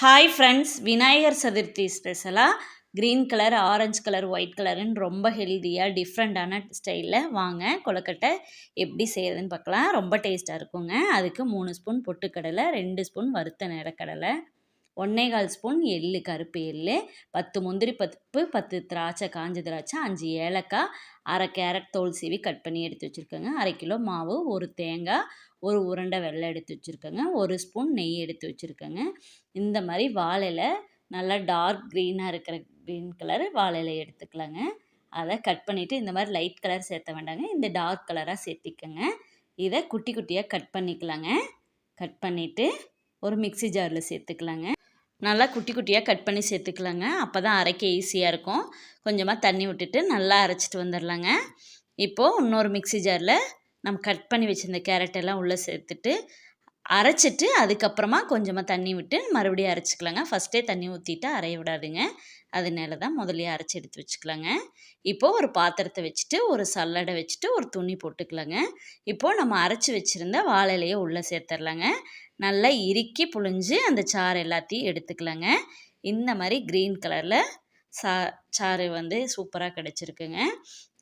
Hi friends Vinayagar Chaturthi ஸ்பெஷலாக green colour orange colour white கலருன்னு ரொம்ப ஹெல்த்தியாக டிஃப்ரெண்ட்டான ஸ்டைலில் வாங்க. கொழுக்கட்டை எப்படி செய்கிறதுன்னு பார்க்கலாம். ரொம்ப டேஸ்ட்டாக இருக்குங்க. அதுக்கு மூணு ஸ்பூன் பொட்டுக்கடலை ரெண்டு ஸ்பூன் வறுத்த நிலக்கடலை. ஒன்றே கால் ஸ்பூன் எள்ளு கருப்பு எள்ளு பத்து முந்திரி பருப்பு பத்து திராட்சை காஞ்ச திராட்சை அஞ்சு ஏலக்காய் அரை கேரட் தோல் சீவி கட் பண்ணி எடுத்து வச்சுருக்கோங்க. அரை கிலோ மாவு ஒரு தேங்காய் ஒரு உருண்டை வெள்ளை எடுத்து வச்சுருக்கோங்க. ஒரு ஸ்பூன் நெய் எடுத்து வச்சுருக்கேங்க. இந்த மாதிரி வாழையில் நல்லா டார்க் க்ரீனாக இருக்கிற க்ரீன் கலர் வாழையில எடுத்துக்கலாங்க. அதை கட் பண்ணிவிட்டு இந்த மாதிரி லைட் கலர் சேர்த்த வேண்டாங்க. இந்த டார்க் கலராக சேர்த்திக்கோங்க. இதை குட்டி குட்டியாக கட் பண்ணிக்கலாங்க. கட் பண்ணிவிட்டு ஒரு மிக்சி ஜாரில் சேர்த்துக்கலாங்க. நல்லா குட்டி குட்டியாக கட் பண்ணி சேர்த்துக்கலாங்க. அப்போ தான் அரைக்க ஈஸியாக இருக்கும். கொஞ்சமாக தண்ணி விட்டுட்டு நல்லா அரைச்சிட்டு வந்துடலாங்க இப்போது இன்னொரு மிக்சி ஜாரில் நம்ம கட் பண்ணி வச்சுருந்த கேரட் எல்லாம் உள்ளே சேர்த்துட்டு அரைச்சிட்டு அதுக்கப்புறமா கொஞ்சமாக தண்ணி விட்டு மறுபடியும் அரைச்சிக்கலாங்க. ஃபஸ்ட்டே தண்ணி ஊற்றிட்டு அரைய விடாதுங்க. அதனால தான் முதல்லையே அரைச்சி எடுத்து வச்சுக்கலாங்க. இப்போது ஒரு பாத்திரத்தை வச்சுட்டு ஒரு சல்லடை வச்சுட்டு ஒரு துணி போட்டுக்கலாங்க. இப்போது நம்ம அரைச்சி வச்சுருந்த வாழையிலையே உள்ளே சேர்த்துடலாங்க நல்லா இறுக்கி புழிஞ்சு அந்த சாறு எல்லாத்தையும் எடுத்துக்கலாங்க. இந்த மாதிரி க்ரீன் கலரில் சா சாறு வந்து சூப்பராக கிடச்சிருக்குங்க.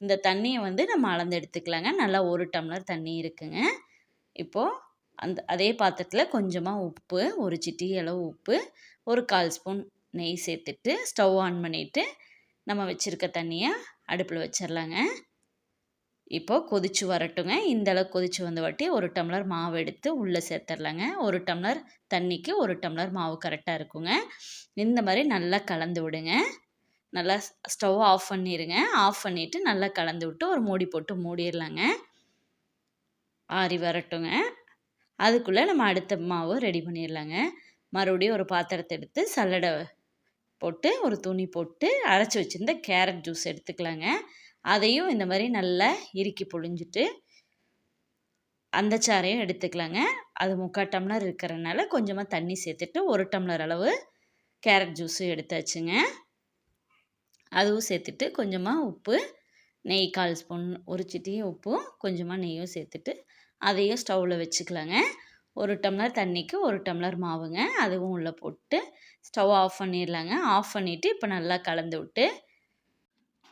இந்த தண்ணியை வந்து நம்ம அளந்து எடுத்துக்கலாங்க. நல்லா ஒரு டம்ளர் தண்ணி இருக்குங்க. இப்போது அந்த அதே பாத்திரத்தில் கொஞ்சமாக உப்பு ஒரு சிட்டி அளவு உப்பு ஒரு கால் ஸ்பூன் நெய் சேர்த்துட்டு ஸ்டவ் ஆன் பண்ணிவிட்டு நம்ம வச்சுருக்க தண்ணியை அடுப்பில் வச்சிடலாங்க இப்போது கொதிச்சு வரட்டுங்க. இந்த அளவுக்கு கொதிச்சு வந்த வாட்டி ஒரு டம்ளர் மாவு எடுத்து உள்ளே சேர்த்துடலாங்க ஒரு டம்ளர் தண்ணிக்கு ஒரு டம்ளர் மாவு கரெக்டாக இருக்குங்க. இந்த மாதிரி நல்லா கலந்து விடுங்க. நல்லா ஸ்டவ் ஆஃப் பண்ணிடுங்க ஆஃப் பண்ணிவிட்டு நல்லா கலந்து விட்டு ஒரு மூடி போட்டு மூடிடலாங்க ஆறி வரட்டுங்க. அதுக்குள்ளே நம்ம அடுத்த மாவு ரெடி பண்ணிடலாங்க மறுபடியும் ஒரு பாத்திரத்தை எடுத்து சல்லடை போட்டு ஒரு துணி போட்டு அரைச்சி வச்சுருந்த கேரட் ஜூஸ் எடுத்துக்கலாங்க. அதையும் இந்த மாதிரி நல்லா இறுக்கி பொழிஞ்சிட்டு அந்த சாறையும் எடுத்துக்கலாங்க. அது முக்கால் டம்ளர் இருக்கிறனால கொஞ்சமாக தண்ணி சேர்த்துட்டு ஒரு டம்ளர் அளவு கேரட் ஜூஸும் எடுத்தாச்சுங்க. அதுவும் சேர்த்துட்டு கொஞ்சமாக உப்பு நெய் கால் ஸ்பூன் ஒரு சிட்டியும் உப்பும் கொஞ்சமாக நெய்யும் சேர்த்துட்டு அதையும் ஸ்டவ்வில் வச்சுக்கலாங்க. ஒரு டம்ளர் தண்ணிக்கு ஒரு டம்ளர் மாவுங்க. அதுவும் உள்ளே போட்டு ஸ்டவ் ஆஃப் பண்ணிடலாங்க. ஆஃப் பண்ணிவிட்டு இப்போ நல்லா கலந்து விட்டு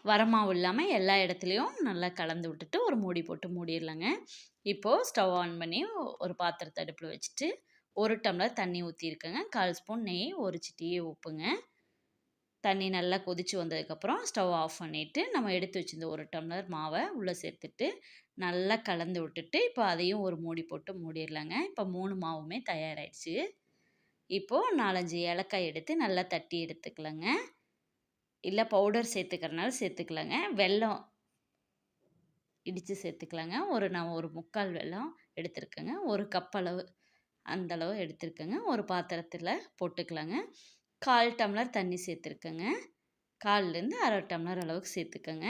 வரமாவும் இல்லாமல் எல்லா இடத்துலையும் நல்லா கலந்து விட்டுட்டு ஒரு மூடி போட்டு மூடிடலாங்க. இப்போது ஸ்டவ் ஆன் பண்ணி ஒரு பாத்திரத்தை அடுப்பில் வச்சுட்டு ஒரு டம்ளர் தண்ணி ஊற்றிருக்கேங்க கால் ஸ்பூன் நெய் ஒரு சிட்டியே உப்புங்க. தண்ணி நல்லா கொதித்து வந்ததுக்கப்புறம் ஸ்டவ் ஆஃப் பண்ணிவிட்டு நம்ம எடுத்து வச்சுருந்த ஒரு டம்ளர் மாவை உள்ளே சேர்த்துட்டு நல்லா கலந்து விட்டுட்டு இப்போ அதையும் ஒரு மூடி போட்டு மூடிடலாங்க. இப்போ மூணு மாவுமே தயாராகிடுச்சு இப்போது நாலஞ்சு ஏலக்காய் எடுத்து நல்லா தட்டி எடுத்துக்கலாங்க. இல்லை பவுடர் சேர்த்துக்கிறனால சேர்த்துக்கலாங்க. வெல்லம் இடித்து சேர்த்துக்கலாங்க. ஒரு நான் ஒரு முக்கால் வெல்லம் எடுத்துருக்கேங்க. ஒரு கப் அளவு அந்தளவு எடுத்துருக்கேங்க. ஒரு பாத்திரத்தில் போட்டுக்கலாங்க. கால் டம்ளர் தண்ணி சேர்த்துருக்கேங்க. கால்லேருந்து அரை டம்ளர் அளவுக்கு சேர்த்துக்கோங்க.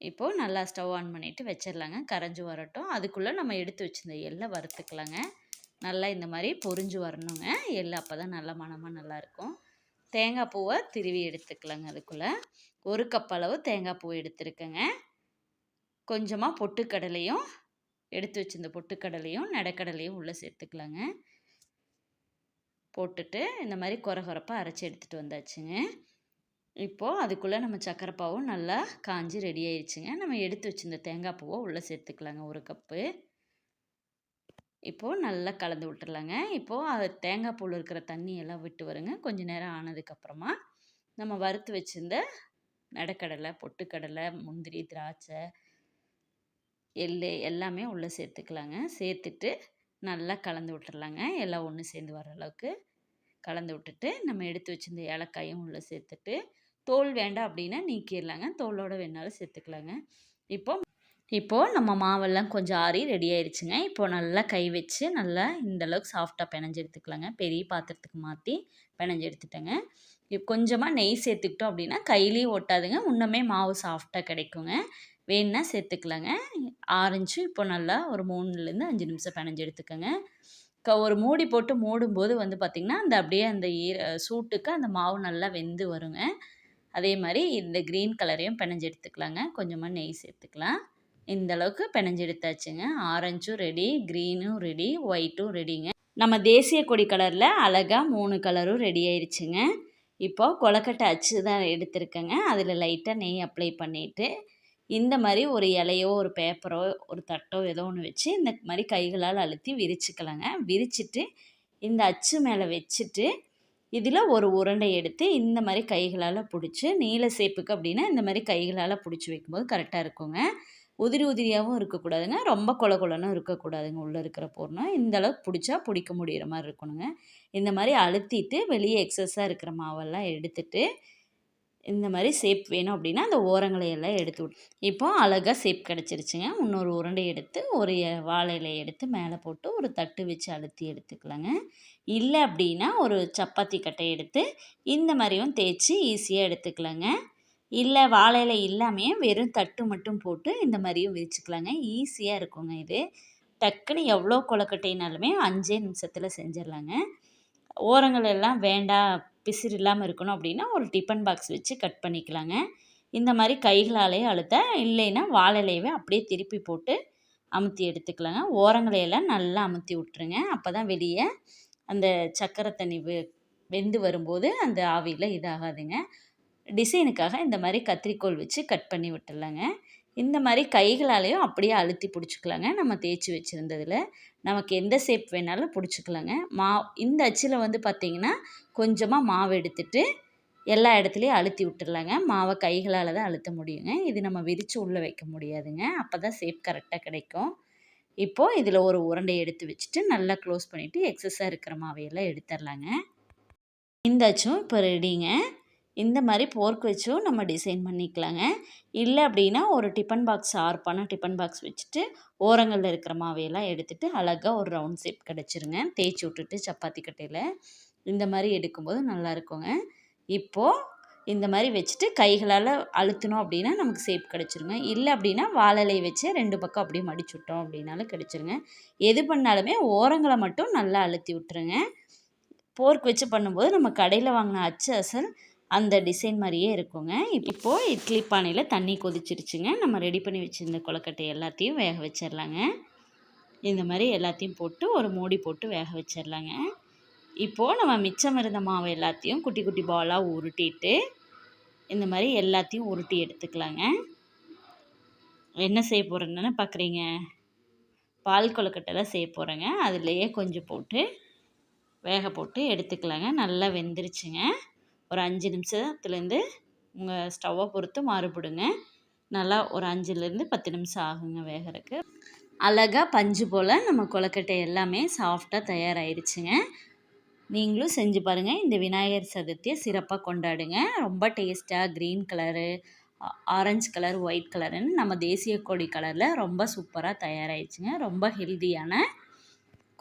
இப்போது நல்லா ஸ்டவ் ஆன் பண்ணிவிட்டு வச்சிடலாங்க கரைஞ்சி வரட்டும். அதுக்குள்ளே நம்ம எடுத்து வச்சுருந்த எள்ளை வறுத்துக்கலாங்க. நல்லா இந்த மாதிரி பொறிஞ்சு வரணுங்க. எள்ளு அப்போ தான் நல்ல மனமாக நல்லாயிருக்கும் தேங்காய் பூவை திருவி எடுத்துக்கலாங்க அதுக்குள்ளே. ஒரு கப் அளவு தேங்காய் பூ எடுத்துருக்கேங்க. கொஞ்சமாக பொட்டுக்கடலையும் எடுத்து வச்சிருந்த பொட்டுக்கடலையும் நடக்கடலையும் உள்ளே சேர்த்துக்கலாங்க. போட்டுட்டு இந்த மாதிரி குறை குறைப்பாக அரைச்சி எடுத்துகிட்டு வந்தாச்சுங்க. இப்போது அதுக்குள்ளே நம்ம சக்கரைப்பாவும் நல்லா காஞ்சி ரெடி ஆயிடுச்சுங்க நம்ம எடுத்து வச்சிருந்த தேங்காய் பூவை உள்ளே சேர்த்துக்கலாங்க ஒரு கப்பு இப்போது நல்லா கலந்து விட்டுறலாங்க. இப்போது அது தேங்காய் பூவில் இருக்கிற தண்ணியெல்லாம் விட்டு வருங்க. கொஞ்சம் நேரம் ஆனதுக்கப்புறமா நம்ம வறுத்து வச்சுருந்த நடக்கடலை பொட்டுக்கடலை முந்திரி திராட்சை எள் எல்லாமே உள்ளே சேர்த்துக்கலாங்க. சேர்த்துட்டு நல்லா கலந்து விட்டுறலாங்க. எல்லாம் ஒன்று சேர்ந்து வர அளவுக்கு கலந்து விட்டுட்டு நம்ம எடுத்து வச்சுருந்த ஏலக்காயும் உள்ளே சேர்த்துட்டு தோல் வேண்டாம் அப்படின்னா நீக்கிடலாங்க தோலோடு வேணாலும் சேர்த்துக்கலாங்க. இப்போ இப்போது நம்ம மாவெல்லாம் கொஞ்சம் ஆறி ரெடி ஆயிடுச்சுங்க இப்போது நல்லா கை வச்சு நல்லா இந்தளவுக்கு சாஃப்டாக பிணைஞ்சு எடுத்துக்கலாங்க. பெரிய பாத்திரத்துக்கு மாற்றி பிணைஞ்சு எடுத்துட்டேங்க. இப்போ கொஞ்சமாக நெய் சேர்த்துக்கிட்டோம் அப்படின்னா கையிலேயே ஒட்டாதுங்க. இன்னுமே மாவு சாஃப்டாக கிடைக்குங்க. வேணுன்னா சேர்த்துக்கலாங்க. ஆரஞ்சு இப்போ நல்லா ஒரு மூணுலேருந்து அஞ்சு நிமிஷம் பிணைஞ்சு எடுத்துக்கோங்க. க ஒரு மூடி போட்டு மூடும்போது வந்து பார்த்திங்கன்னா அந்த அப்படியே அந்த ஈர சூட்டுக்கு அந்த மாவு நல்லா வெந்து வருங்க. அதே மாதிரி இந்த க்ரீன் கலரையும் பிணைஞ்சு எடுத்துக்கலாங்க. கொஞ்சமாக நெய் சேர்த்துக்கலாம். இந்த அளவுக்கு பிணைஞ்சு எடுத்தாச்சுங்க. ஆரஞ்சும் ரெடி க்ரீனும் ரெடி ஒயிட்டும் ரெடிங்க நம்ம தேசிய கொடி கலரில் அழகாக மூணு கலரும் ரெடி ஆயிடுச்சுங்க இப்போது கொலக்கட்டை அச்சு தான் எடுத்திருக்கேங்க. அதில் லைட்டாக நெய் அப்ளை பண்ணிவிட்டு இந்த மாதிரி ஒரு இலையோ ஒரு பேப்பரோ ஒரு தட்டோ ஏதோ ஒன்று வச்சு இந்த மாதிரி கைகளால் அழுத்தி விரிச்சுக்கலாங்க. விரிச்சிட்டு இந்த அச்சு மேலே வச்சுட்டு இதில் ஒரு உருண்டை எடுத்து இந்த மாதிரி கைகளால் பிடிச்சி நீல சேப்புக்கு அப்படின்னா இந்த மாதிரி கைகளால் பிடிச்சி வைக்கும்போது கரெக்டாக இருக்குங்க. உதிரி உதிரியாகவும் இருக்கக்கூடாதுங்க. ரொம்ப கொல கொலனும் இருக்கக்கூடாதுங்க உள்ளே இருக்கிற பொருளும் இந்த அளவுக்கு பிடிச்சா பிடிக்க முடிகிற மாதிரி இருக்கணுங்க. இந்த மாதிரி அழுத்திட்டு வெளியே எக்ஸஸாக இருக்கிற மாவெல்லாம் எடுத்துட்டு இந்த மாதிரி சேப் வேணும் அப்படின்னா அந்த ஓரங்களை எல்லாம் எடுத்து விட்டு இப்போ அழகாக சேப் கிடச்சிருச்சுங்க. இன்னொரு உருண்டை எடுத்து ஒரு வாழை எடுத்து மேலே போட்டு ஒரு தட்டு வச்சு அழுத்தி எடுத்துக்கலாங்க. இல்லை அப்படின்னா ஒரு சப்பாத்தி கட்டை எடுத்து இந்த மாதிரியும் தேய்ச்சி ஈஸியாக எடுத்துக்கலாங்க. இல்லை வாழை இலை வெறும் தட்டு மட்டும் போட்டு இந்த மாதிரியும் விரிச்சுக்கலாங்க. ஈஸியாக இருக்குங்க இது. டக்குன்னு எவ்வளோ கொலக்கட்டைனாலுமே அஞ்சே நிமிஷத்தில் செஞ்சிடலாங்க. ஓரங்கள் எல்லாம் வேண்டாம் பிசிறு இல்லாமல் இருக்கணும் அப்படின்னா ஒரு டிஃபன் பாக்ஸ் வச்சு கட் பண்ணிக்கலாங்க. இந்த மாதிரி கைகளாலே அழுத்த இல்லைன்னா வாழையிலையவே அப்படியே திருப்பி போட்டு அமுத்தி எடுத்துக்கலாங்க. ஓரங்களையெல்லாம் நல்லா அமுத்தி விட்ருங்க அப்போ தான் வெளியே அந்த சக்கரை தண்ணி வெ வெந்து வரும்போது அந்த ஆவியில் இதாகாதுங்க. டிசைனுக்காக இந்த மாதிரி கத்திரிக்கோல் வச்சு கட் பண்ணி விட்டுடலாங்க இந்த மாதிரி கைகளாலேயும் அப்படியே அழுத்தி பிடிச்சிக்கலாங்க. நம்ம தேய்ச்சி வச்சுருந்ததில். நமக்கு எந்த ஷேப் வேணாலும் பிடிச்சிக்கலாங்க. மா இந்த அச்சில் வந்து பார்த்திங்கன்னா கொஞ்சமாக மாவு எடுத்துட்டு எல்லா இடத்துலையும் அழுத்தி விட்டுர்லாங்க. மாவை கைகளால் தான் அழுத்த முடியுங்க. இது நம்ம விரித்து உள்ளே வைக்க முடியாதுங்க. அப்போ தான் ஷேப் கரெக்டாக கிடைக்கும். இப்போது இதில் ஒரு உருண்டை எடுத்து வச்சுட்டு நல்லா க்ளோஸ் பண்ணிவிட்டு எக்ஸஸாக இருக்கிற மாவையெல்லாம் எடுத்துடலாங்க இந்த அச்சும் இப்போ ரெடிங்க இந்த மாதிரி போர்க் வச்சும் நம்ம டிசைன் பண்ணிக்கலாங்க. இல்லை அப்படின்னா ஒரு டிஃபன் பாக்ஸ் ஆர்ப்பான டிஃபன் பாக்ஸ் வச்சுட்டு ஓரங்களில் இருக்கிற மாவையெல்லாம் எடுத்துகிட்டு அழகாக ஒரு ரவுண்ட் ஷேப் கிடச்சிருங்க. தேய்ச்சி விட்டுட்டு சப்பாத்தி கட்டையில் இந்த மாதிரி எடுக்கும்போது நல்லா இருக்குங்க. இப்போது இந்த மாதிரி வச்சுட்டு கைகளால் அழுத்தணும் அப்படின்னா நமக்கு ஷேப் கிடச்சிருங்க. இல்லை அப்படின்னா வாழலை வச்சு ரெண்டு பக்கம் அப்படியே மடிச்சு விட்டோம் அப்படின்னாலும் கிடச்சிருங்க. எது பண்ணாலுமே ஓரங்களை மட்டும் நல்லா அழுத்தி விட்டுருங்க. போர்க் வச்சு பண்ணும்போது நம்ம கடையில் வாங்கின அச்சு அசல் அந்த டிசைன் மாதிரியே இருக்குங்க. இப்போது இட்லி பானையில் தண்ணி கொதிச்சிருச்சுங்க. நம்ம ரெடி பண்ணி வச்சுருந்த கொலக்கட்டை எல்லாத்தையும் வேக வச்சிடலாங்க இந்த மாதிரி எல்லாத்தையும் போட்டு ஒரு மூடி போட்டு வேக வச்சிடலாங்க இப்போது நம்ம மிச்சம் இருந்த மாவு எல்லாத்தையும் குட்டி குட்டி பாலாக உருட்டிட்டு இந்த மாதிரி எல்லாத்தையும் உருட்டி எடுத்துக்கலாங்க. என்ன செய்ய போகிறேன்னு பார்க்குறீங்க பால் கொழுக்கட்டை தான் செய்ய போகிறேங்க அதுலேயே கொஞ்சம் போட்டு வேக போட்டு எடுத்துக்கலாங்க. நல்லா வெந்துருச்சுங்க. ஒரு அஞ்சு நிமிஷத்துலேருந்து உங்கள் ஸ்டவ்வை பொறுத்து மாறுபடுங்க. நல்லா ஒரு அஞ்சுலேருந்து பத்து நிமிஷம் ஆகுங்க வேகிறதுக்கு. அழகாக பஞ்சு போல் நம்ம கொலக்கட்டை எல்லாமே சாஃப்டாக தயாராகிடுச்சுங்க நீங்களும் செஞ்சு பாருங்கள் இந்த விநாயகர் சதுர்த்தியை சிறப்பாக கொண்டாடுங்க. ரொம்ப டேஸ்ட்டாக green colour orange colour white கலருன்னு நம்ம தேசிய கொடி கலரில் ரொம்ப சூப்பராக தயாராகிடுச்சுங்க ரொம்ப ஹெல்தியான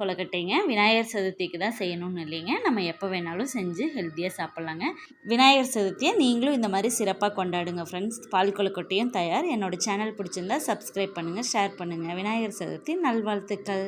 கொலக்கட்டைங்க விநாயகர் சதுர்த்திக்கு தான் செய்யணும்னு இல்லைங்க. நம்ம எப்போ வேணாலும் செஞ்சு ஹெல்த்தியாக சாப்பிட்லாங்க. விநாயகர் சதுர்த்தியை நீங்களும் இந்த மாதிரி சிறப்பாக கொண்டாடுங்க ஃப்ரெண்ட்ஸ் பால் கொலக்கட்டையும் தயார். என்னோடய சேனல் பிடிச்சிருந்தா சப்ஸ்கிரைப் பண்ணுங்கள் ஷேர் பண்ணுங்கள் விநாயகர் சதுர்த்தி நல்வாழ்த்துக்கள்.